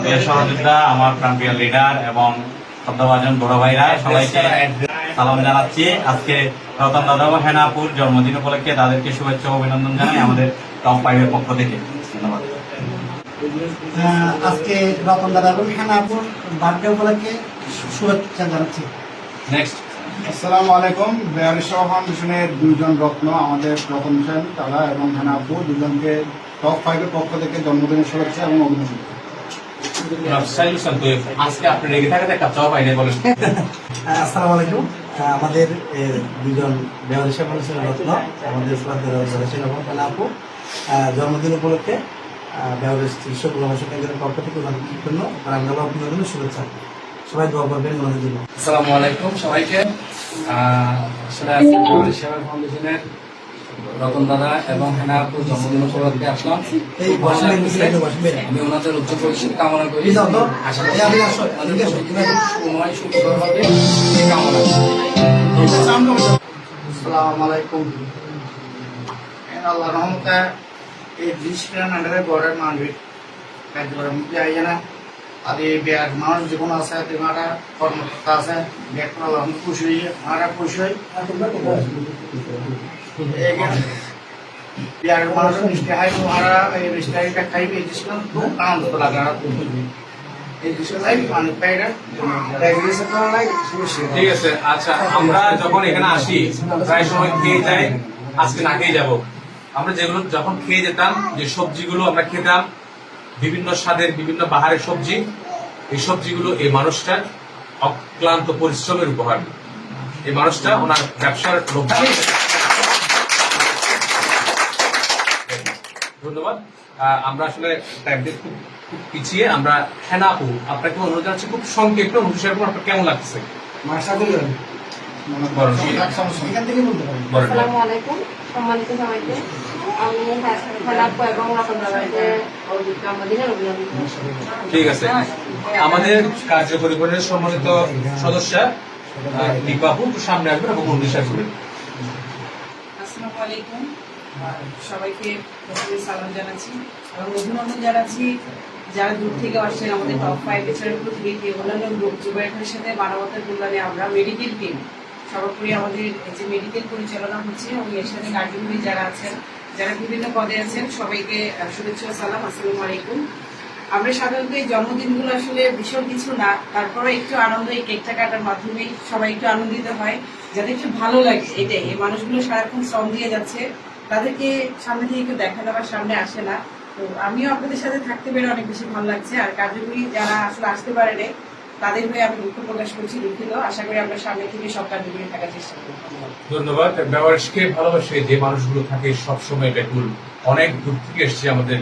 প্রিয় সহযোদ্ধা আমার প্রাণপ্রিয় লিডার এবং শ্রদ্ধাভাজন বড় ভাইরা সবাইকে সালাম জানাচ্ছি। আজকে রতন দাদা হেনাপুর জন্মদিন উপলক্ষে তাদেরকে শুভেচ্ছা অভিনন্দন জানাই আমাদের টপ ফাইভের পক্ষ থেকে। ধন্যবাদ। আজকে রতন দাদা এবং হেনাপুর বার্থডে উপলক্ষে শুভেচ্ছা জানাচ্ছি। নেক্সট আসসালামু আলাইকুম। বেয়ারিশাহ ফাউন্ডেশনের দুইজন রত্ন আমাদের রতন সেন তারা এবং হানা আপু দুজনকে টপ ফাইভের পক্ষ থেকে জন্মদিনের শুভেচ্ছা এবং অভিনন্দন। আজকে আপনি রেগে থাকাতে একটা চপ আইনে বলেন। আসসালামু আলাইকুম। আমাদের দুজন রত্ন আমাদের আহ, জন্মদিন উপলক্ষে শিক্ষক গবেষণা কেন্দ্রের পক্ষ থেকে ওনাদের জন্য অভিনন্দন শুভেচ্ছা। সবাই দোয়া করবেন ওনাদের জন্য। আসসালামু আলাইকুম সবাইকে। সেবা ফাউন্ডেশনের রতন দাদা এবং হেনা আপুর জন্মদিন উপলক্ষে আসলাম। আমি ওনাদের উচ্চ পরিষদ কামনা করি। আশা সময় হবে এই কামনা আসসালামু আলাইকুম। আল্লাহ রহমতে এই ডিসিপ্লিন আন্ডারে বর্ডার মানবিক কার্যক্রম যাই জানা। আর এই বিয়ার মানুষ জীবন আছে তোমারা কর্মকর্তা আছে। বিয়ার করে আল্লাহ খুশি হয়ে আমরা খুশি হই। মানুষ মিষ্টি হয় তোমারা এই ডিসপ্লিন খুব আনন্দ লাগে আর এই খুশি ঠিক আছে আচ্ছা আমরা যখন এখানে আসি, প্রায় সময় খেয়ে যাই, আজকে না খেয়ে যাব। আমরা যেগুলো যখন খেয়ে যেতাম, যে সবজিগুলো আমরা খেতাম, বিভিন্ন স্বাদের বিভিন্ন বাহারের সবজি, এই সবজিগুলো এই মানুষটার অক্লান্ত পরিশ্রমের উপহার। এই মানুষটা ওনার ব্যবসার লোক ধন্যবাদ। আমরা আসলে টাইমটা খুব খুব পিছিয়ে আমরা হেনাপু আপনাকে অনুরোধ জানাচ্ছি খুব সংক্ষেপে অনুসার আপনার কেমন লাগছে সম্মানিত সবাইকে। আমি এবং জন্মদিনের অভিনন্দন ঠিক আছে। আমাদের কার্যকরী বোর্ডের সম্মানিত সদস্য দীপাবু সামনে আসবেন এবং করবেন। আসসালামু আলাইকুম। সবাইকে প্রথমে সালাম জানাচ্ছি এবং অভিনন্দন জানাচ্ছি যারা দূর থেকে আসছেন আমাদের টপ ফাইভ এছাড়া পৃথিবীতে অন্যান্য লোক যুবায়নের সাথে মানবতার কল্যাণে আমরা মেডিকেল টিম সর্বোপরি আমাদের যে মেডিকেল পরিচালনা হচ্ছে এবং এর সাথে কার্যকরী যারা আছেন, যারা বিভিন্ন পদে আছেন, সবাইকে শুভেচ্ছা সালাম, আসসালামু আলাইকুম। আমরা সাধারণত এই জন্মদিনগুলো আসলে ভীষণ কিছু না তারপরে একটু আনন্দ, এই কেকটা কাটার মাধ্যমেই সবাই একটু আনন্দিত হয় যাদের একটু ভালো লাগে, এটাই। এই মানুষগুলো সারাক্ষণ শ্রম দিয়ে যাচ্ছে। তাদেরকে সামনে থেকে কেউ দেখা দেওয়ার সামনে আসে না। তো আমিও আপনাদের সাথে থাকতে পেরে অনেক বেশি ভালো লাগছে। আর কার্যকরী যারা আসলে আসতে পারে নাই, তাদের হয়ে আমি দুঃখ প্রকাশ করছি দুঃখিত। আশা করি আমরা সামনে থেকে সব কার্যকরী থাকার চেষ্টা করব। ধন্যবাদ। ব্যবহারকে ভালোবাসে যে মানুষগুলো থাকে সবসময় ব্যাকুল। অনেক দূর থেকে এসছে আমাদের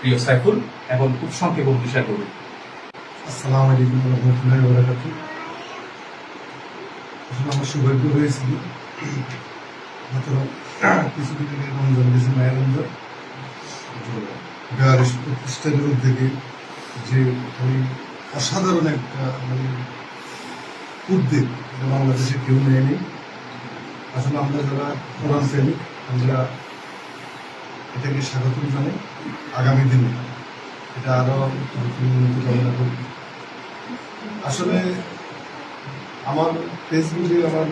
প্রিয় সাইফুল। এবং খুব সংক্ষেপে উনিশা করবেন আসসালামু আলাইকুম রহমতুল্লাহি ওয়া বারাকাতুহু। আমার সৌভাগ্য হয়েছিল কিছুদিন আগে রমজান গেছে মায়ের গাড়ি প্রতিষ্ঠানের উদ্যোগে যে ওই অসাধারণ একটা মানে উদ্যোগ এটা বাংলাদেশে কেউ নেয়নি আসলে আমরা যারা কোরআন প্রেমিক আমরা এটাকে স্বাগত জানাই আগামী দিনে এটা আরও উন্নতি কামনা করি আসলে আমার ফেসবুকে আমার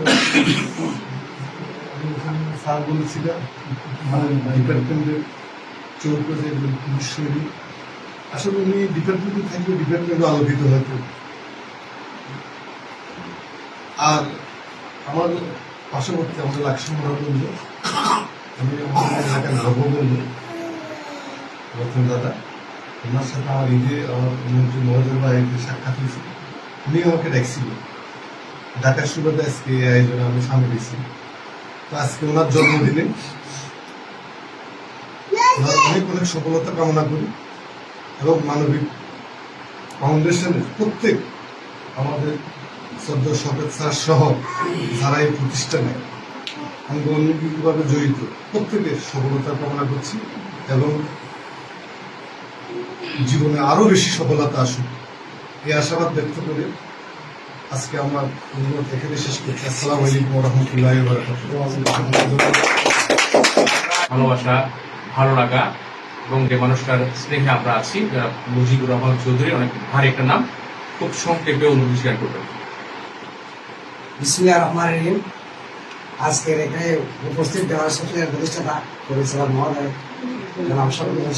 স্যার বলেছিলাম আমার ডিপার্টমেন্টের যে মিশরি আসলে উনি ডিপার্টমেন্টে থাকলে ডিপার্টমেন্টও আলোকিত হতো। আর আমার পার্শ্ববর্তী আমাদের লাকসাম মহাবন্ধ আমি আমাদের রতন দাদা, ওনার সাথে আমার ঈদে আমার মহোদয় ভাইকে সাক্ষাৎ হয়েছিল উনি আমাকে ডাকছিল। ঢাকার সুবাদে আজকে এই আয়োজনে আমি সামিল হয়েছি। আজকে ওনার জন্মদিনে অনেক অনেক সফলতা কামনা করি এবং মানবিক ফাউন্ডেশনের প্রত্যেক আমাদের সদ্য শপথ স্যার সহ যারা এই প্রতিষ্ঠানে অন্যভাবে জড়িত প্রত্যেকের সফলতা কামনা করছি এবং জীবনে আরও বেশি সফলতা আসুক। এই আশাবাদ ব্যক্ত করে আজকে আমার এখানে শেষ করছি। আসসালামু আলাইকুম রহমতুল্লাহ ভালোবাসা ভালো লাগা এবং যে মানুষটার স্নেহে আমরা আছি যারা মুজিবুর রহমান চৌধুরী অনেক ভারী একটা নাম খুব সংক্ষেপে অনুভূতি শেয়ার করবেন। বিসমিল্লাহির রহমানির রহিম। আজকের এখানে উপস্থিত দেওয়ার সাথে প্রতিষ্ঠাতা পরিচালক মহোদয় জনাব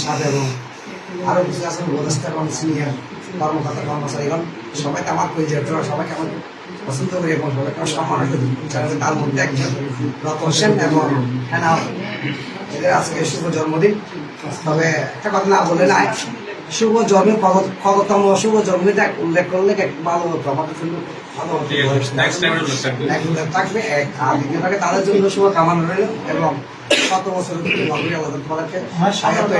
সাহেব এবং আরও কিছু আছেন উপদেষ্টা এবং সিনিয়র কর্মকর্তা কর্মচারীগণ। সবাইকে আমার পরিচয় দেওয়া সবাইকে আমার পছন্দ করি এবং সবাইকে আমার সম্মান করি তার মধ্যে একজন রতন সেন এবং হেনা এদের আজকে শুভ জন্মদিন। তবে একটা কথা না বলে নাই শুভ জন্ম কততম শুভ জন্মদিন এক উল্লেখ করলে এক ভালো হতো। আমাদের জন্য ভালো হতো। থাকবে। এক আর দ্বিতীয়টাকে তাদের জন্য শুভ কামনা রইল এবং শত বছর আল্লাহ সাহায্য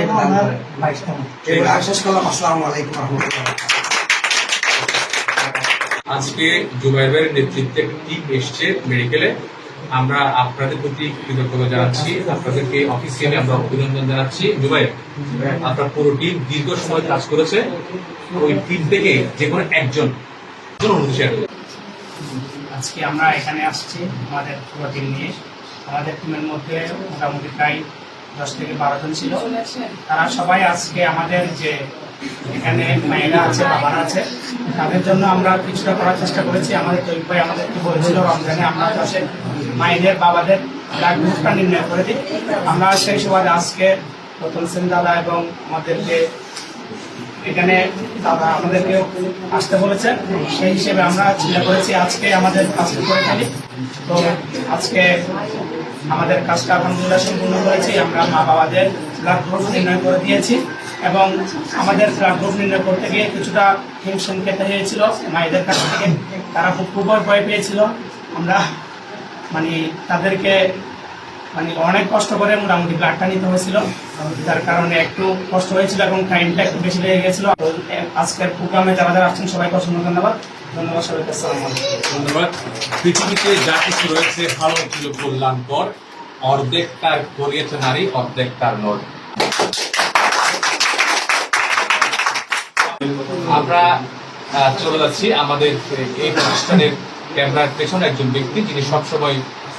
আমি শেষ করলাম। আসসালামু আলাইকুম রহমতুল্লাহ। আজকে জুবাইরের নেতৃত্বে টিম এসছে মেডিকেলে আমরা আপনাদের প্রতি কৃতজ্ঞতা জানাচ্ছি, আপনাদেরকে অফিসিয়ালি আমরা অভিনন্দন জানাচ্ছি। জুবাইর আপনার পুরো টিম দীর্ঘ সময় কাজ করেছে। ওই টিম থেকে যে কোনো একজন আজকে আমরা এখানে আসছি আমাদের পুরো টিম নিয়ে। আমাদের টিমের মধ্যে মোটামুটি প্রায় দশ থেকে বারো জন ছিল। তারা সবাই আজকে আমাদের যে এখানে মেয়েরা আছে, বাবারা আছে। তাদের জন্য আমরা কিছুটা করার চেষ্টা করেছি। আমাদের তৈরি ভাই আমাদেরকে বলেছিল, রমজানে আমরা দশে মায়েদের, বাবাদের গ্রুপটা নির্ণয় করে দিই। আমরা সেই সুবাদে আজকে প্রথম সেন দাদা এবং আমাদেরকে এখানে দাদা আমাদেরকে আসতে বলেছেন। সেই হিসেবে আমরা চিন্তা করেছি, আজকে আমাদের কাজটা করে ফেলি। তো আজকে আমাদের কাজটা আলহামদুলিল্লাহ সম্পূর্ণ করেছি আমরা মা বাবাদের ব্লাড গ্রুপ নির্ণয় করে দিয়েছি। এবং আমাদের গ্রুপ নির্ণয় করতে গিয়ে কিছুটা হিমশিম খেতে হয়েছিল। মায়েদের কাছ থেকে তারা খুব খুবই ভয় পেয়েছিল। আমরা মানে তাদেরকে মানে অনেক কষ্ট করে মোটামুটি ব্লাডটা নিতে হয়েছিল। যার কারণে একটু কষ্ট হয়েছিল এবং টাইমটা একটু বেশি লেগে গেছিল। আজকের প্রোগ্রামে যারা যারা আসছেন, সবাইকে অসংখ্য ধন্যবাদ। ধন্যবাদ সবাইকে ধন্যবাদ। পৃথিবীতে যা কিছু রয়েছে, ভালো ছিল কল্যাণকর। অর্ধেক তার করিয়েছে নারী, অর্ধেক তার নর। আমরা চলে যাচ্ছি আমাদের এই প্রতিষ্ঠানের ক্যামেরার পেছনে একজন ব্যক্তি যিনি সবসময়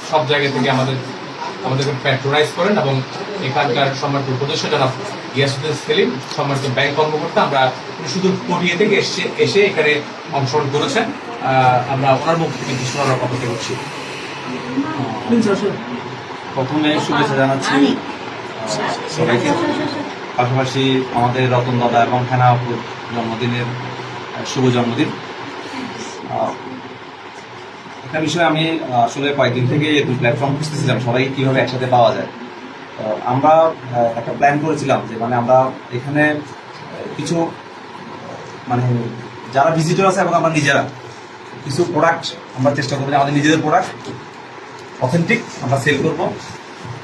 সব জায়গা থেকে আমাদের আমাদেরকে প্যাট্রোনাইজ করেন এবং এখানকার সম্মানিত উপদেষ্টা জনাব গিয়াসুদ্দিন সেলিম সম্মানিত ব্যাংক কর্মকর্তা আমরা শুধু পটিয়ে থেকে এসে এসে এখানে অংশগ্রহণ করেছেন আমরা ওনার মুখ থেকে কিছু অপেক্ষা করছি প্রথমে শুভেচ্ছা জানাচ্ছি সবাইকে পাশাপাশি আমাদের রতন দাদা এবং হেনা আপুর জন্মদিনের শুভ জন্মদিন। একটা বিষয় আমি আসলে কয়েকদিন থেকে একটু প্ল্যাটফর্ম খুঁজতেছিলাম, সবাই কীভাবে একসাথে পাওয়া যায়। আমরা একটা প্ল্যান করেছিলাম যে মানে আমরা এখানে কিছু মানে যারা ভিজিটর আছে এবং আমরা নিজেরা, কিছু প্রোডাক্ট আমরা চেষ্টা করব আমাদের নিজেদের প্রোডাক্ট অথেন্টিক আমরা সেল করব।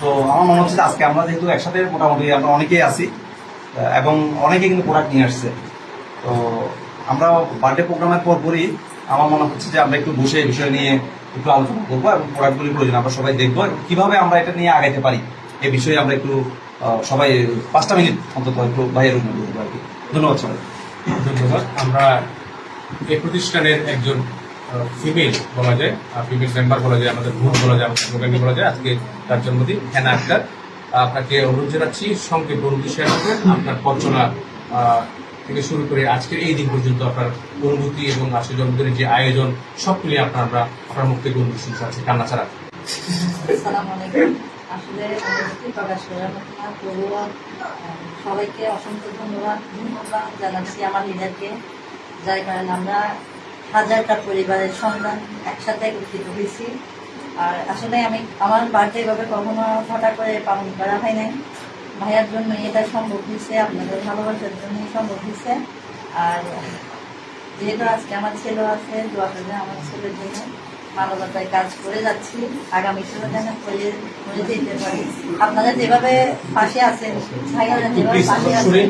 তো আমার মনে হচ্ছে আজকে আমরা যেহেতু একসাথে মোটামুটি আমরা অনেকেই আছি এবং অনেকে কিন্তু প্রোডাক্ট নিয়ে আসছে। তো আমরা বার্থডে প্রোগ্রামের পর পরই আমার মনে হচ্ছে যে আমরা একটু বসে এই বিষয় নিয়ে একটু আলোচনা করব এবং প্রোডাক্টগুলি প্রয়োজন, আমরা সবাই দেখব এবং কীভাবে আমরা এটা নিয়ে আগাইতে পারি, এ বিষয়ে আমরা একটু সবাই পাঁচটা মিনিট অন্তত একটু বাইরের অনুমতি দেবো আর কি। ধন্যবাদ সবাই। ধন্যবাদ। আমরা এই প্রতিষ্ঠানের একজন ফিমেল বলা যায় ফিমেল মেম্বার বলা যায়, আমাদের বোন বলা যায়, আমাদের বলা যায়, আজকে তার জন্মদিন, হেনা আক্তার। আপনাকে অনুরোধ জানাচ্ছি সংক্ষেপ অনুভূতি শেয়ার করবেন আপনার পর্চনা আহ, থেকে শুরু করে আজকের এই দিন পর্যন্ত আপনার অনুভূতি এবং আজকে জন্মদিনের যে আয়োজন সব মিলিয়ে আপনার আমরা আপনার মুখ থেকে শুনতে চাচ্ছি কান্না ছাড়া। আসলে সবাইকে অসংখ্য ধন্যবাদ। ধন্যবাদ জানাচ্ছি আমার লিডারকে যার কারণে আমরা হাজারটা পরিবারের সন্তান একসাথে একত্রিত হয়েছি। আর আসলে আমি আমার বার্থডে এভাবে কখনো হঠাৎ করে পালন করা হয় নাই। ভাইয়ার জন্য এটা সম্ভব হয়েছে আপনাদের ভালোবাসার জন্যই সম্ভব হয়েছে। আর যেহেতু আজকে আমার ছেলে আছে দোয়া করলে আমার ছেলের জন্য। মানবতায় কাজ করে যাচ্ছি আগামী ছেলে যেন করে করে দিতে পারি। আপনারা যেভাবে পাশে আছেন ভাইয়ারা যেভাবে পাশে আছেন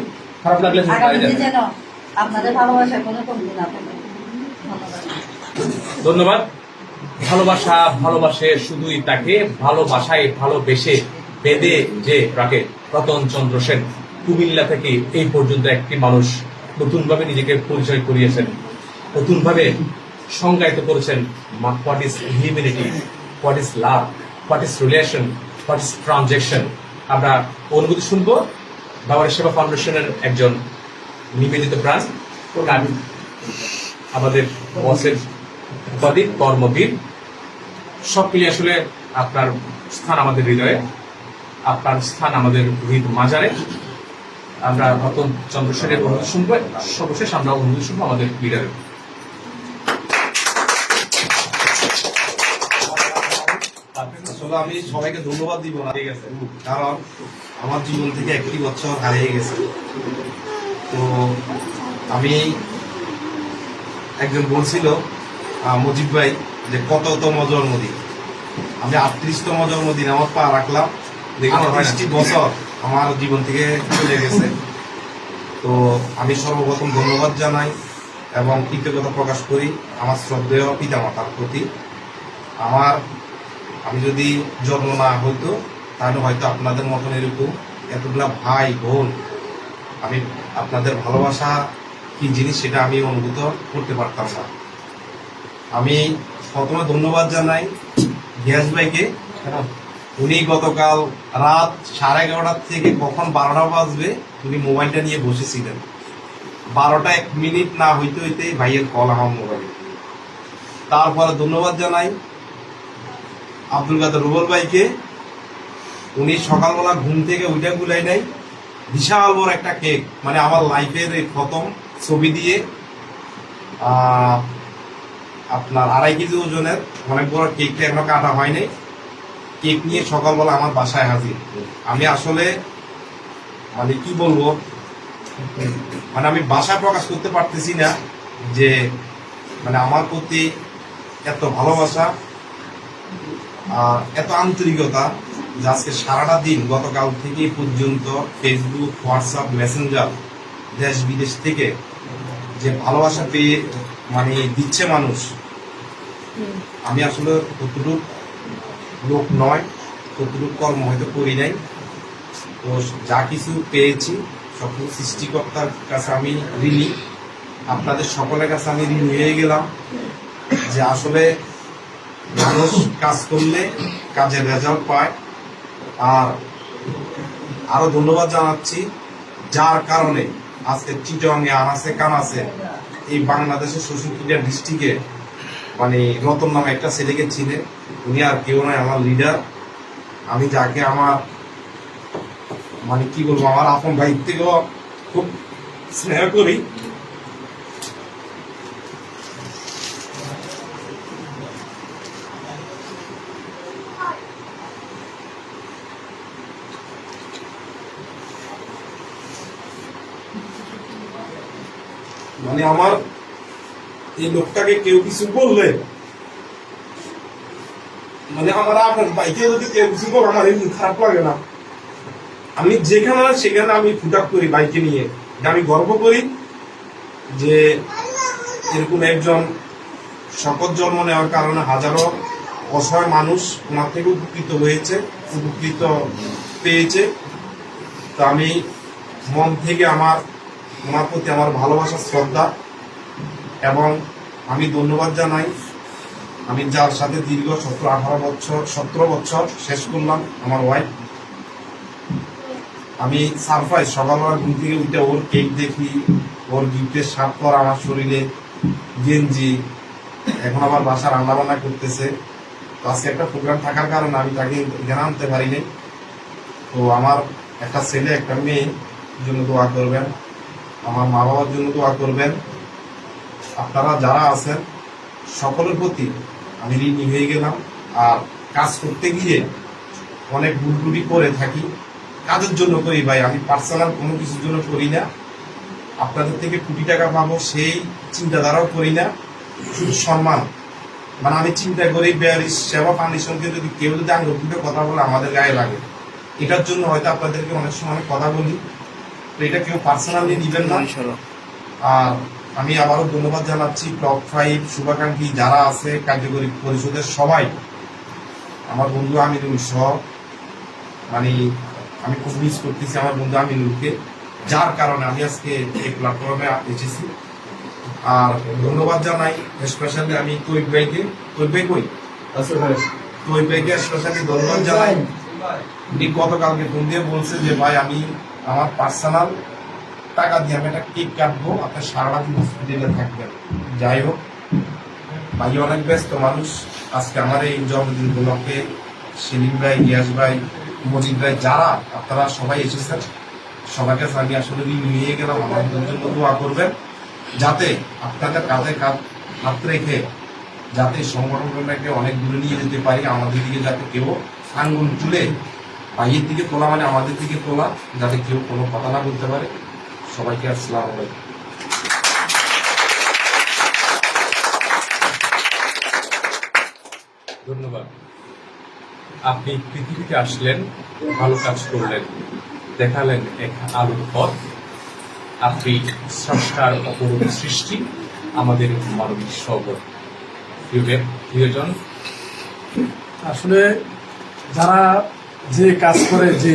আগামীতে যেন আপনাদের ভালোবাসা কোনো কমতি না থাকে। ধন্যবাদ। ধন্যবাদ। ভালোবাসা ভালোবাসে শুধুই তাকে, ভালোবাসায় ভালোবেসে বেঁধে যে রাখে রতন চন্দ্র সেন। কুমিল্লা থেকে এই পর্যন্ত একটি মানুষ নতুনভাবে নিজেকে পরিচয় করিয়েছেন। নতুনভাবে সংজ্ঞায়িত করেছেন what is humanity what is love what is relation what is transaction আমরা অনুভূতি শুনব বাবার সেবা ফাউন্ডেশনের একজন নিবেদিত প্রাণ। আমি আমাদের বসের উপাধি, কর্মবীর, সব মিলিয়ে আসলে আপনার স্থান আমাদের হৃদয়ে। আপনার স্থান আমাদের হৃদ মাজারে। আমরা রতন চন্দ্র সেনের অনুমতি শুনব। সর্বশেষ আমরা অনুমতি শুনব আমাদের লিডারের আমি সবাইকে ধন্যবাদ দিব না। ঠিক কারণ আমার জীবন থেকে একটি বছর হারিয়ে গেছে। তো আমি একজন বলছিল মুজিব ভাই যে কততম জন্মদিন? আমি আটত্রিশতম জন্মদিন আমার পা রাখলাম। দেখুন, আটত্রিশটি বছর আমার জীবন থেকে চলে গেছে। তো আমি সর্বপ্রথম ধন্যবাদ জানাই এবং কৃতজ্ঞতা প্রকাশ করি আমার শ্রদ্ধেয় পিতামাতার প্রতি। আমার আমি যদি জন্ম না হইতো তাহলে হয়তো আপনাদের মতন এরকম এতগুলা ভাই বোন আমি আপনাদের ভালোবাসা কি জিনিস সেটা আমি অনুভূত করতে পারতাম না। আমি প্রথমে ধন্যবাদ জানাই গ্যাস ভাইকে। উনি গতকাল রাত সাড়ে এগারোটার থেকে কখন বারোটা বাজবে, উনি মোবাইলটা নিয়ে বসেছিলেন। বারোটা এক মিনিট না হইতে হইতে ভাইয়ের কল আমার মোবাইলে তারপরে ধন্যবাদ জানাই আব্দুল কাদের রুবল ভাইকে। উনি সকালবেলা ঘুম থেকে উঠে গুলাই নাই। বিশাল বড় একটা কেক মানে আমার লাইফের প্রথম ছবি দিয়ে। আপনার আড়াই কেজি ওজনের অনেক বড় কেকটা এখনও কাটা হয়নি। কেক নিয়ে সকালবেলা আমার বাসায় হাজির। আমি আসলে মানে কি বলব মানে আমি বাসায় প্রকাশ করতে পারতেছি না যে মানে আমার প্রতি এত ভালোবাসা আর এত আন্তরিকতা যে আজকে সারাটা দিন গতকাল থেকে পর্যন্ত ফেসবুক হোয়াটসঅ্যাপ মেসেঞ্জার দেশ বিদেশ থেকে যে ভালোবাসা পেয়ে মানে দিচ্ছে মানুষ। আমি আসলে কতটুকু লোক নয় কতটুকু কর্ম হয়তো করি নাই। তো যা কিছু পেয়েছি সকল সৃষ্টিকর্তার কাছে আমি ঋণী। আপনাদের সকলের কাছে আমি ঋণ হয়ে গেলাম। যে আসলে মানুষ কাজ করলে কাজের রেজাল্ট পায়। আর আরও ধন্যবাদ জানাচ্ছি যার কারণে আজকে চিটংয়ে আনাসে কানাসে এই বাংলাদেশের মিডিয়া ডিস্ট্রিক্টে মানে রতন নামে একটা ছেলেকে ছিলেন উনি আর কেউ নয়, আমার লিডার আমি যাকে আমার মানে কি বলব, আমার আপন ভাই থেকেও খুব স্নেহ করি। মানে আমার এই লোকটাকে কেউ কিছু বললে মানে আমার আপনার বাইকে যদি কেউ কিছু বলে, আমার এমনি খারাপ লাগে না। আমি যেখানে সেখানে আমি ফুটাক করি বাইকে নিয়ে। আমি গর্ব করি যে এরকম একজন শপথ জন্ম নেওয়ার কারণে হাজারো অসহায় মানুষ ওনার থেকে উপকৃত হয়েছে, উপকৃত পেয়েছে। তো আমি মন থেকে আমার ওনার প্রতি আমার ভালোবাসা, শ্রদ্ধা এবং আমি ধন্যবাদ জানাই। আমি যার সাথে দীর্ঘ সতেরো, আঠারো বছর, সতেরো বছর শেষ করলাম আমার ওয়াইফ আমি সারপ্রাইজ সকালবেলা ঘুম থেকে উঠে ওর কেক দেখি, ওর গিফটের স্বাদ পর আমার শরীরে গেঞ্জি। এখন আমার বাসা রান্না বান্না করতেছে। তো আজকে একটা প্রোগ্রাম থাকার কারণে আমি তাকে এখানে আনতে পারিনি। তো আমার একটা ছেলে, একটা মেয়ে জন্য দোয়া করবেন। আমার মা বাবার জন্য দোয়া করবেন। আপনারা যারা আছেন, সকলের প্রতি আমি ঋণী হয়ে গেলাম। আর কাজ করতে গিয়ে অনেক ভুল ত্রুটি করে থাকি। কাজের জন্য করি ভাই, আমি পার্সোনাল কোনো কিছুর জন্য করি না। আপনাদের থেকে কোটি টাকা পাবো, সেই চিন্তাধারাও করি না। শুধু সম্মান। মানে আমি চিন্তা করি, বেয়ারিশ সেবা ফাউন্ডেশনকে যদি কেউ যদি আঙ্গুলপুরে কথা বলে আমাদের গায়ে লাগে, এটার জন্য হয়তো আপনাদেরকে অনেক সময় কথা বলি। তো এটা কেউ পার্সোনালি নিবেন না। আর আমি আবারও ধন্যবাদ জানাচ্ছি টপ ফাইভ শুভাকাঙ্ক্ষী যারা আছে কার্যকরী পরিষদের সবাই। আমার বন্ধু আমিনুল সহ মানে আমি খুব মিস করতেছি আমার বন্ধু আমিনুলকে যার কারণে আমি আজকে এই প্ল্যাটফর্মে এসেছি। আর ধন্যবাদ জানাই স্পেশালি আমি তৈব ভাইকে। তৈব ভাই কই? তৈব ভাইকে স্পেশালি ধন্যবাদ জানাই। উনি গতকালকে ফোন দিয়ে বলছে যে ভাই আমি আমার পার্সোনাল টাকা দিয়ে আমি একটা কেক কাটবো, আপনি সারাটা দিন হসপিটালে থাকবেন। যাই হোক ভাই অনেক ব্যস্ত মানুষ। আজকে আমার এই জন্মদিন উপলক্ষে সেলিম ভাই গিয়াস ভাই, মজিদ ভাই, যারা আপনারা সবাই এসেছেন সবার কাছে আমি আসলে নিয়ে গেলাম। আমাদের জন্য দোয়া করবেন, যাতে আপনাদের কাঁধে কাঁধ হাত রেখে যাতে সংগঠনটাকে অনেক দূরে নিয়ে যেতে পারি। আমাদের দিকে যাতে কেউ আঙ্গুল তুলে ভাইয়ের দিকে তোলা মানে আমাদের দিকে তোলা যাতে কেউ কোনো কথা না বলতে পারে। সবাইকে আসসালাম আলাইকুম। ধন্যবাদ। আপনি পৃথিবীতে আসলেন ভালো কাজ করলেন দেখালেন এক আলোর পথ। আপনি স্রষ্টার অপরূপ সৃষ্টি আমাদের মানবিক সবর প্রিয়- প্রিয়জন আসলে যারা যে কাজ করে, যে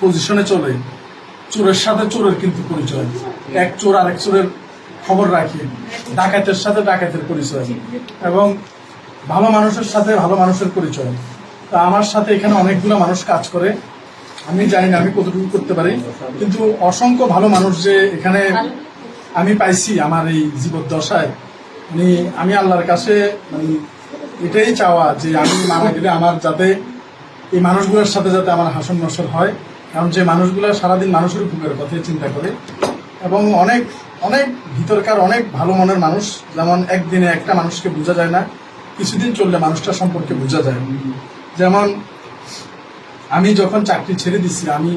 পজিশনে চলে, চোরের সাথে চোরের কিন্তু পরিচয়। এক চোর আরেক চোরের খবর রাখে, ডাকাতের সাথে ডাকাতের পরিচয় এবং ভালো মানুষের সাথে ভালো মানুষের পরিচয়। তা আমার সাথে এখানে অনেকগুলো মানুষ কাজ করে। আমি জানি না আমি কতটুকু করতে পারি, কিন্তু অসংখ্য ভালো মানুষ যে এখানে আমি পাইছি আমার এই জীবদ্দশায়। মানে আমি আল্লাহর কাছে মানে এটাই চাওয়া যে আমি মারা গেলে আমার যাতে এই মানুষগুলোর সাথে যাতে আমার হাসন নসর হয়, কারণ যে মানুষগুলো সারাদিন মানুষের উপকার কথাই চিন্তা করে, এবং অনেক অনেক ভিতরকার, অনেক ভালো মনের মানুষ, যেমন একদিনে একটা মানুষকে বোঝা যায় না, কিছুদিন চললে মানুষটা সম্পর্কে বোঝা যায়। যেমন আমি যখন চাকরি ছেড়ে দিছি, আমি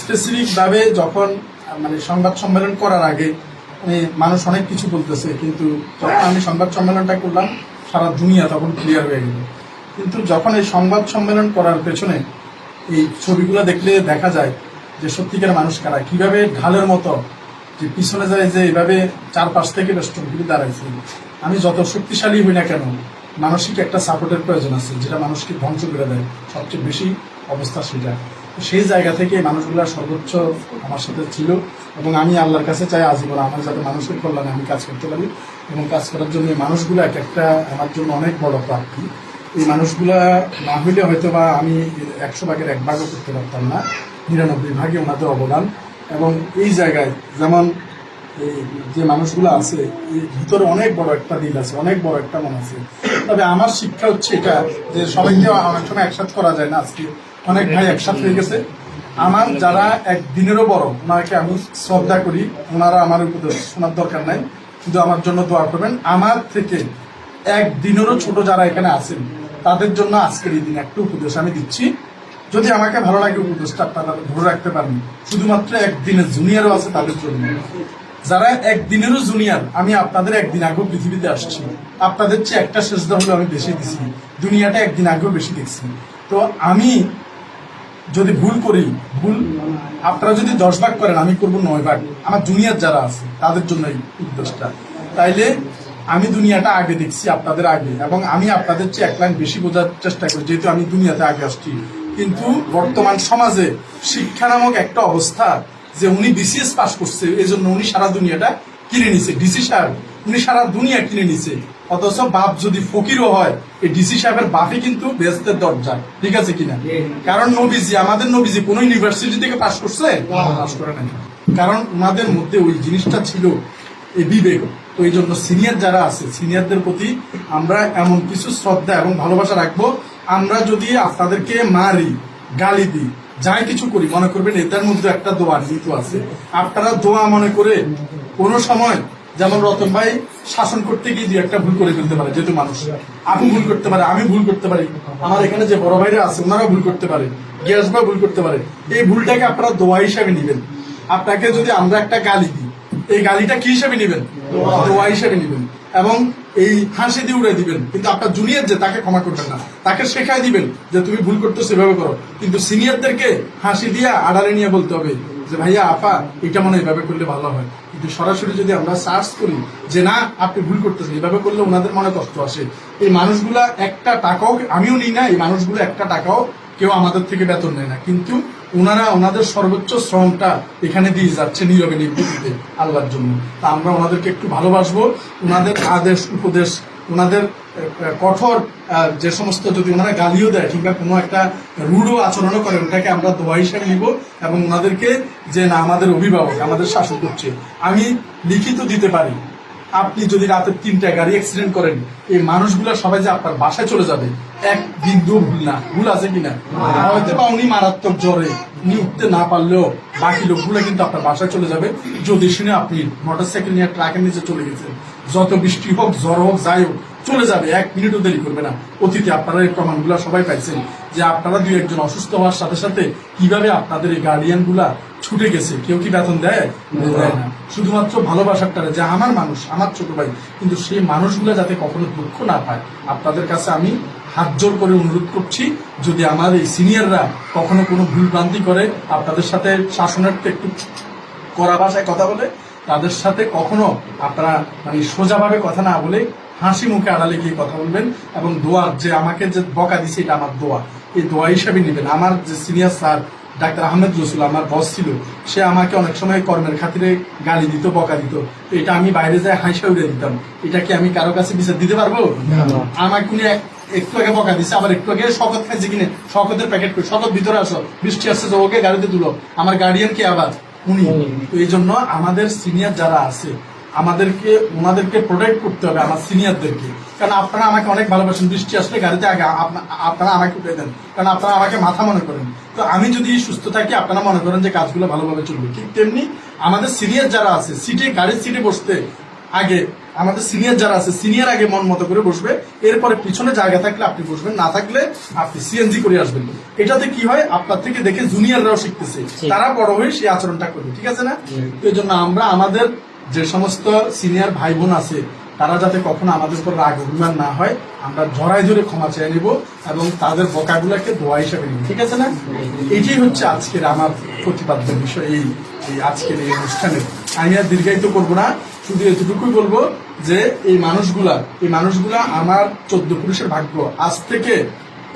স্পেসিফিকভাবে যখন মানে সংবাদ সম্মেলন করার আগে মানে মানুষ অনেক কিছু বলতেছে, কিন্তু যখন আমি সংবাদ সম্মেলনটা করলাম, সারা দুনিয়া তখন ক্লিয়ার হয়ে গেল। কিন্তু যখন এই সংবাদ সম্মেলন করার পেছনে এই ছবিগুলো দেখলে দেখা যায় যে সত্যিকার মানুষ কারা? কীভাবে ঢালের মতো যে পিছনে যায় যে এভাবে চারপাশ থেকে ঘুরে দাঁড়াইছে। আমি যত শক্তিশালী হই না কেন, মানসিক একটা সাপোর্টের প্রয়োজন আছে, যেটা মানুষকে ধ্বংস করে দেয়। সবচেয়ে বেশি অবস্থা সেটা। সেই জায়গা থেকে মানুষগুলো সর্বোচ্চ আমার সাথে ছিল এবং আমি আল্লাহর কাছে চাই আজীবন আমার যাতে মানুষের কল্যাণে আমি কাজ করতে পারি এবং কাজ করার জন্য মানুষগুলো এক একটা আমার জন্য অনেক বড় প্রাপ্তি। এই মানুষগুলা না হইলে হয়তো বা আমি একশো ভাগের এক ভাগও করতে পারতাম না। নিরানব্বই ভাগে ওনাদের অবদান। এবং এই জায়গায় যেমন এই যে মানুষগুলো আছে, এই ভিতরে অনেক বড় একটা দিল আছে, অনেক বড় একটা মন আছে। তবে আমার শিক্ষা হচ্ছে এটা যে সবাইকে অনেক সময় একসাথে করা যায় না আজকে। অনেক ভাই একসাথে হয়ে গেছে। আমার যারা এক দিনেরও বড়, ওনাকে আমি শ্রদ্ধা করি। ওনারা আমার উপদেশ শোনার দরকার নাই। শুধু আমার জন্য দোয়া করবেন। আমার থেকে এক দিনেরও ছোট যারা এখানে আছেন, তাদের জন্য আজকের এই দিন একটা উপদেশ আমি দিচ্ছি। যদি আমাকে ভালো লাগে উপদেশটা, আপনারা ধরে রাখতে পারেন। শুধুমাত্র একদিনের জুনিয়রও আছে তাদের জন্য। যারা একদিনেরও জুনিয়র আমি আপনাদের একদিন আগেও পৃথিবীতে আসছি। আপনাদের চেয়ে একটা সেজদা হলো আমি বেশি দিছি। দুনিয়াটা একদিন আগেও বেশি দেখছি। তো আমি যদি ভুল করি, ভুল, আপনারা যদি দশ ভাগ করেন, আমি করব নয় ভাগ। আমার জুনিয়র যারা আছে, তাদের জন্য এই উদ্দেশ্যটা তাইলে আমি দুনিয়াটা আগে দেখছি আপনাদের আগে। এবং আমি আপনাদের চেয়ে এক লাইন বেশি বোঝার চেষ্টা করি যেহেতু আমি দুনিয়াতে আগে আসছি। কিন্তু বর্তমান সমাজে শিক্ষা নামক একটা অবস্থা যে উনি বিসিএস পাস করছে এই জন্য উনি সারা দুনিয়াটা কিনে নিছে। ডিসি সাহেব উনি সারা দুনিয়া কিনে নিছে। অথচ বাপ যদি ফকিরও হয় এই ডিসি সাহেবের বাপে কিন্তু বেহেস্তের দরজা ঠিক আছে কিনা? কারণ নবীজি আমাদের নবীজি কোন ইউনিভার্সিটি থেকে পাস করছে? পাস করে নাই। কারণ ওনাদের মধ্যে ওই জিনিসটা ছিল এই বিবেক। তো এই জন্য সিনিয়র যারা আছে সিনিয়রদের প্রতি আমরা এমন কিছু শ্রদ্ধা এবং ভালোবাসা রাখব। আমরা যদি আপনাদেরকে মারি, গালি দিই, যাই কিছু করি, মনে করবেন এটার মধ্যে একটা দোয়া নিহিত আছে। আপনারা দোয়া মনে করে কোনো সময় যেমন রতন ভাই শাসন করতে গিয়ে একটা ভুল করে ফেলতে পারে, যেহেতু মানুষ। আপনি ভুল করতে পারে, আমি ভুল করতে পারি। আমার এখানে যে বড় ভাইরা আছে, ওনারাও ভুল করতে পারে, গ্যাস ভাই ভুল করতে পারে। এই ভুলটাকে আপনারা দোয়া হিসাবে নেবেন। আপনাকে যদি আমরা একটা গালি দিই এই গালিটা কি হিসাবে নেবেন? দোয়া হিসাবে নেবেন। এবং এই হাসি দিয়ে উড়ে দিবেন। কিন্তু আপনার জুনিয়র যে তাকে ক্ষমা করবেন না। তাকে শেখাই দিবেন যে তুমি ভুল করতো সেভাবে করো। কিন্তু সিনিয়রদেরকে হাসি দিয়ে আড়ালে নিয়ে বলতে হবে যে ভাইয়া আপা এটা মনে হয় এভাবে করলে ভালো হয়। কিন্তু সরাসরি যদি আমরা সার্চ করি যে না আপনি ভুল করতেছেন এভাবে করলে ওনাদের মনে কষ্ট আসে। এই মানুষগুলা একটা টাকাও আমিও নিই না এই মানুষগুলো একটা টাকাও কেউ আমাদের থেকে বেতন নেয় না। কিন্তু ওনারা ওনাদের সর্বোচ্চ শ্রমটা এখানে দিয়ে যাচ্ছে নীরবে নিবৃত্তিতে আল্লাহর জন্য। তা আমরা ওনাদেরকে একটু ভালোবাসবো। ওনাদের আদেশ, উপদেশ ওনাদের কঠোর যে সমস্ত যদি ওনারা গালিও দেয় কিংবা কোনো একটা রুডও আচরণও করে ওটাকে আমরা দোয়া হিসাবে নিব এবং ওনাদেরকে যে না, আমাদের অভিভাবক, আমাদের শাসন করছে আমি লিখিত দিতে পারি আপনি যদি রাতের তিনটায় গাড়ি অ্যাক্সিডেন্ট করেন, এই মানুষগুলো সবাই যে আপনার বাসায় চলে যাবে, এক বিন্দু ভুল না। ভুল আছে কিনা? হয়তো বা উনি মারাত্মক জ্বরে উঠতে না পারলেও বাকি লোকগুলো কিন্তু আপনার বাসায় চলে যাবে। যদি শুনে আপনি মোটরসাইকেল নিয়ে ট্রাকের নিচে চলে গেছেন, যত বৃষ্টি হোক জ্বর হোক, যাই হোক চলে যাবে এক মিনিটও দেরি করবে না। অতীতে আপনারা এই প্রমাণগুলো সবাই পাইছেন যে আপনারা দুই একজন অসুস্থ হওয়ার সাথে সাথে কীভাবে আপনাদের এই গার্ডিয়ানগুলা ছুটে গেছে। কেউ কি বেতন দেয়? দেয় না। শুধুমাত্র ভালোবাসার টানে যে আমার মানুষ আমার ছোট ভাই কিন্তু সেই মানুষগুলো যাতে কখনো দুঃখ না পায় আপনাদের কাছে আমি হাত জোর করে অনুরোধ করছি যদি আমার এই সিনিয়ররা কখনো কোনো ভুল ভ্রান্তি করে আপনাদের সাথে শাসনের তো একটু করা ভাষায় কথা বলে তাদের সাথে কখনো আপনারা মানে সোজাভাবে কথা না বলে হাসি মুখে আড়ালে গিয়ে কথা বলবেন এবং দোয়া যে আমাকে যে বকা দিছে এটা আমার দোয়া। এই দোয়া হিসাবে নেবেন। আমার যে সিনিয়র স্যার ডাক্তার আহমেদ রসুল আমার বস ছিল সে আমাকে অনেক সময় কর্মের খাতিরে গালি দিত বকা দিত। এটা আমি বাইরে যাই হাইসা উড়ে দিতাম। এটা কি আমি কারও কাছে বিচার দিতে পারব? আমাকে উনি এক- একটু আগে বকা দিচ্ছে আবার একটু আগে শকত খাইছে কিনে। শকতের প্যাকেট করে শকত ভিতরে আসো বৃষ্টি আসছে তো ওকে গাড়িতে তুলো। আমার গার্ডিয়ান কে আবার? উনি। এই জন্য আমাদের সিনিয়র যারা আছে আমাদেরকে ওনাদেরকে প্রোটেক্ট করতে হবে আমার সিনিয়রদেরকে কারণ আপনারা আমাকে অনেক ভালোবাসেন বৃষ্টি আসলে গাড়িতে আগে আপনারা আমাকে উঠে দেন। কারণ আপনারা আমাকে মাথা মনে করেন। তো আমি যদি সুস্থ থাকি আপনারা মনে করেন যে কাজগুলো ভালোভাবে চলবে। ঠিক তেমনি আমাদের সিনিয়র যারা আছে সিটে গাড়ির সিটে বসতে আগে আমাদের সিনিয়র যারা আছে সিনিয়র আগে মন মতো করে বসবে। এরপরে পিছনে জায়গা থাকলে আপনি বসবেন না থাকলে আপনি সিএনজি করে আসবেন। এটাতে কি হয়? আপনার থেকে দেখে জুনিয়ররাও শিখতেছে। তারা বড় হয়ে সেই আচরণটা করবে। ঠিক আছে না? তো এই জন্য আমরা আমাদের যে সমস্ত সিনিয়র ভাই বোন আছে, তারা যাতে কখনো আমাদের উপর রাগ অভিমান না হয়, আমরা জড়াই ধরে ক্ষমা চেয়ে নিব এবং তাদের বকাগুলোকে দোয়া হিসাবে নিব। ঠিক আছে না? এটাই হচ্ছে আজকের আমার প্রতিপাদ্য বিষয়, এই এই আজকের এই অনুষ্ঠানে। আমি আর দীর্ঘায়িত করব না, শুধু এতটুকুই বলব যে এই মানুষগুলা এই মানুষগুলা আমার চোদ্দ পুরুষের ভাগ্য। আজ থেকে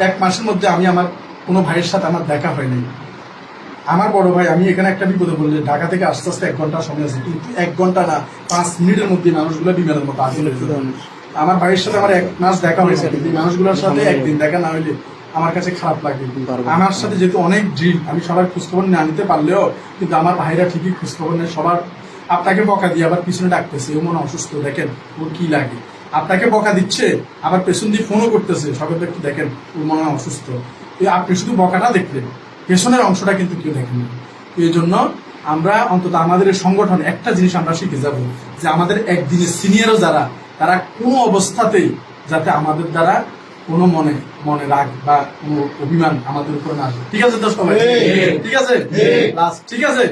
এক মাসের মধ্যে আমি আমার কোনো ভাইয়ের সাথে আমার দেখা হয়নি। আমার বড় ভাই আমি এখানে একটা বিপদে বললে ঢাকা থেকে আস্তে আস্তে এক ঘণ্টা সময় আছে। কিন্তু এক ঘণ্টা না পাঁচ মিনিটের মধ্যে মানুষগুলো বিমানের মতো আসলে আমার ভাইয়ের সাথে আমার এক মাস দেখা হয়েছে কিন্তু মানুষগুলোর সাথে একদিন দেখা না হইলে আমার কাছে খারাপ লাগে আমার সাথে যেহেতু অনেক ড্রিল আমি সবার খোঁজখবর না নিতে পারলেও কিন্তু আমার ভাইরা ঠিকই খোঁজখবর নেয়। সবার আপনাকে বকা দিয়ে আবার পিছনে ডাকতেছে ও মনে অসুস্থ দেখেন ওর কি লাগে। আপনাকে বকা দিচ্ছে আবার পেছন দিয়ে ফোনও করতেছে সকল একটু দেখেন ওর মনে হয় অসুস্থ। আপনি শুধু বকাটা দেখলেন। পেছনের অংশটা কিন্তু কেউ দেখেন। না এই জন্য আমরা অন্তত আমাদের সংগঠন একটা জিনিস আমরা শিখে যাব যে আমাদের একদিনের সিনিয়রও যারা তারা কোনো অবস্থাতেই যাতে আমাদের দ্বারা কোনো মনে মনে রাগ বা কোনো অভিমান আমাদের উপর না আসে। ঠিক আছে তো সবাই? ঠিক আছে? ঠিক আছে?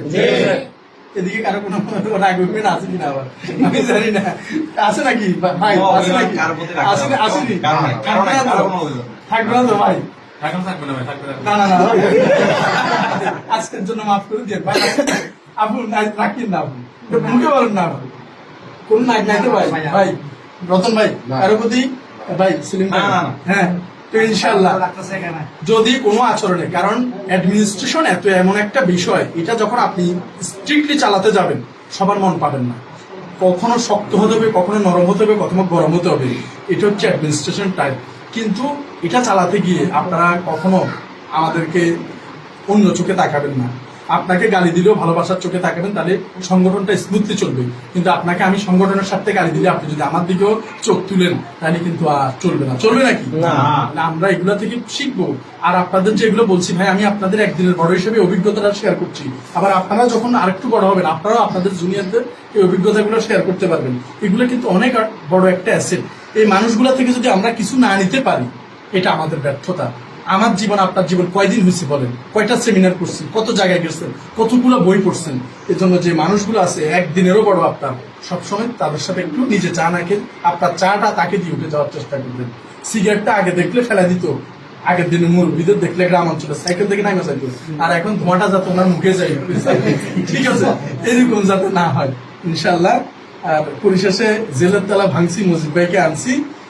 এদিকে কারও কোনো রাগ অভিমান আছে কিনা আবার? আমি জানি না। আছে নাকি? ভাই আছে নাকি? আসেনি আসেনি। থাকবে না তো ভাই? এখন থাকবে না ভাই থাকবে। না না না না আজকের জন্য মাফ করে দিয়ে ভাই আপু নাই রাখেন না আপু। মুখে বলেন না কোন নাইট নাইতে ভাই? ভাই রতন ভাই কারও প্রতি? ভাই সেলিম ভাই। হ্যাঁ তো ইনশাল্লাহ যদি কোনো আচরণে কারণ অ্যাডমিনিস্ট্রেশন এত এমন একটা বিষয় এটা যখন আপনি স্ট্রিক্টলি চালাতে যাবেন সবার মন পাবেন না। কখনো শক্ত হতে হবে কখনো নরম হতে হবে কখনো গরম হতে হবে। এটা হচ্ছে অ্যাডমিনিস্ট্রেশন টাইপ কিন্তু এটা চালাতে গিয়ে আপনারা কখনো আমাদেরকে অন্য চোখে তাকাবেন না। আপনাকে গালি দিলেও ভালোবাসার চোখে তাকাবেন তাহলে সংগঠনটা স্মুথলি চলবে। কিন্তু আপনাকে আমি সংগঠনের সাথে গালি দিলে আপনি যদি আমার দিকেও চোখ তুলেন তাহলে কিন্তু আর চলবে না। চলবে নাকি? না। না, আমরা এগুলো থেকে শিখব। আর আপনাদের যেগুলো বলছি ভাই আমি আপনাদের একদিনের বড় হিসেবে অভিজ্ঞতাটা শেয়ার করছি। আবার আপনারা যখন আরেকটু বড় হবেন আপনারাও আপনাদের জুনিয়রদের এই অভিজ্ঞতাগুলো শেয়ার করতে পারবেন। এগুলো কিন্তু অনেক বড় একটা অ্যাসেট এই মানুষগুলা থেকে যদি আমরা কিছু না নিতে পারি এটা আমাদের ব্যর্থতা। আমার জীবন, আপনার জীবন কয়দিন হয়েছে বলেন? কয়টা সেমিনার করছেন? কত জায়গায় গেছেন? কতগুলো বই পড়ছেন? এই জন্য যে মানুষগুলো আছে, একদিনেরও বড় আপনার সবসময় তাদের সাথে একটু নিজে চা না খেয়ে আপনার চাটা তাকে দিয়ে উঠে যাওয়ার চেষ্টা করবেন। সিগারেটটা আগে দেখলে ফেলা দিত। আগের দিনে মুরব্বীদের দেখলে গ্রাম অঞ্চলে সাইকেল থেকে নামে যাইতো। আর এখন ধোঁয়াটা যাতে ওনার মুখে যাই ঠিক আছে? এরকম যাতে না হয়। ইনশাল্লাহ আর পরিশেষে জেলের তলা ভাঙছি, মজিদ ভাইকে আনছি।